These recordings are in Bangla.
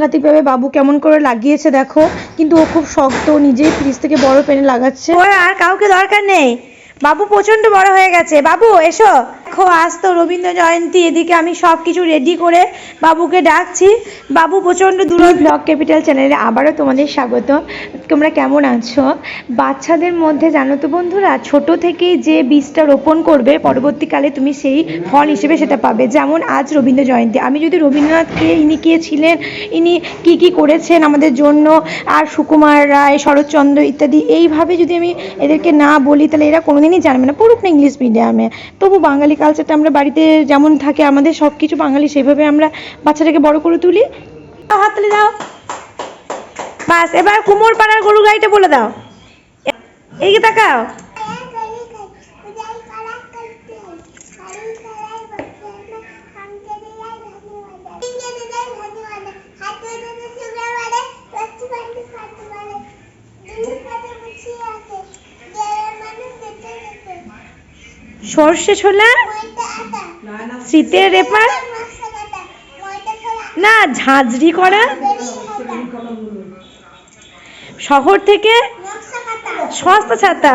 সাংঘাতিকভাবে বাবু কেমন করে লাগিয়েছে দেখো। কিন্তু ও খুব শক্ত নিজেই ফ্রিজ থেকে বড় পেনে লাগাচ্ছে। ওর আর কাউকে দরকার নেই। বাবু প্রচণ্ড বড় হয়ে গেছে। বাবু এসো। দেখো আজ তো রবীন্দ্র জয়ন্তী এদিকে আমি সব কিছু রেডি করে বাবুকে ডাকছি। বাবু প্রচণ্ড দূর ব্লক ক্যাপিটাল চ্যানেলে আবারও তোমাদের স্বাগত তোমরা কেমন আছো? বাচ্চাদের মধ্যে জানো তো বন্ধুরা, ছোট থেকেই যে বীজটা রোপণ করবে, পরবর্তীকালে তুমি সেই ফল হিসেবে সেটা পাবে। যেমন আজ রবীন্দ্র জয়ন্তী। আমি যদি রবীন্দ্রনাথকে ইনি কে ছিলেন, ইনি কি কি করেছেন আমাদের জন্য, আর সুকুমার রায়, শরৎচন্দ্র ইত্যাদি, এইভাবে যদি আমি এদেরকে না বলি, তাহলে এরা কোনোদিনই জানবে না। পড়ুক না ইংলিশ মিডিয়ামে। তবু বাঙালি কালচারটা আমরা বাড়িতে যেমন থাকে, আমাদের সব কিছু বাঙালি সেভাবে আমরা বাচ্চাটাকে বড় করে তুলি। হাততালি দাও। বাস এবার কুমোর পাড়ার গরু গাড়িটা বলে দাও। এইদিকে তাকাও। সর্ষে ছোলা শীতের রেপার না ঝাঁঝরি করা। শহর থেকে সস্তা ছাতা।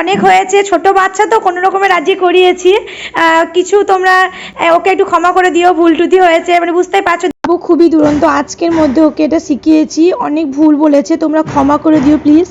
অনেক হয়েছে, ছোট বাচ্চা তো কোনো রকমে রাজি করিয়েছি। কিছু তোমরা ওকে একটু ক্ষমা করে দিও, ভুল টুটি হয়েছে মানে বুঝতেই পারছ। বাবু খুবই দুরন্ত, আজকের মধ্যে ওকে এটা শিখিয়েছি, অনেক ভুল বলেছে, তোমরা ক্ষমা করে দিও প্লিজ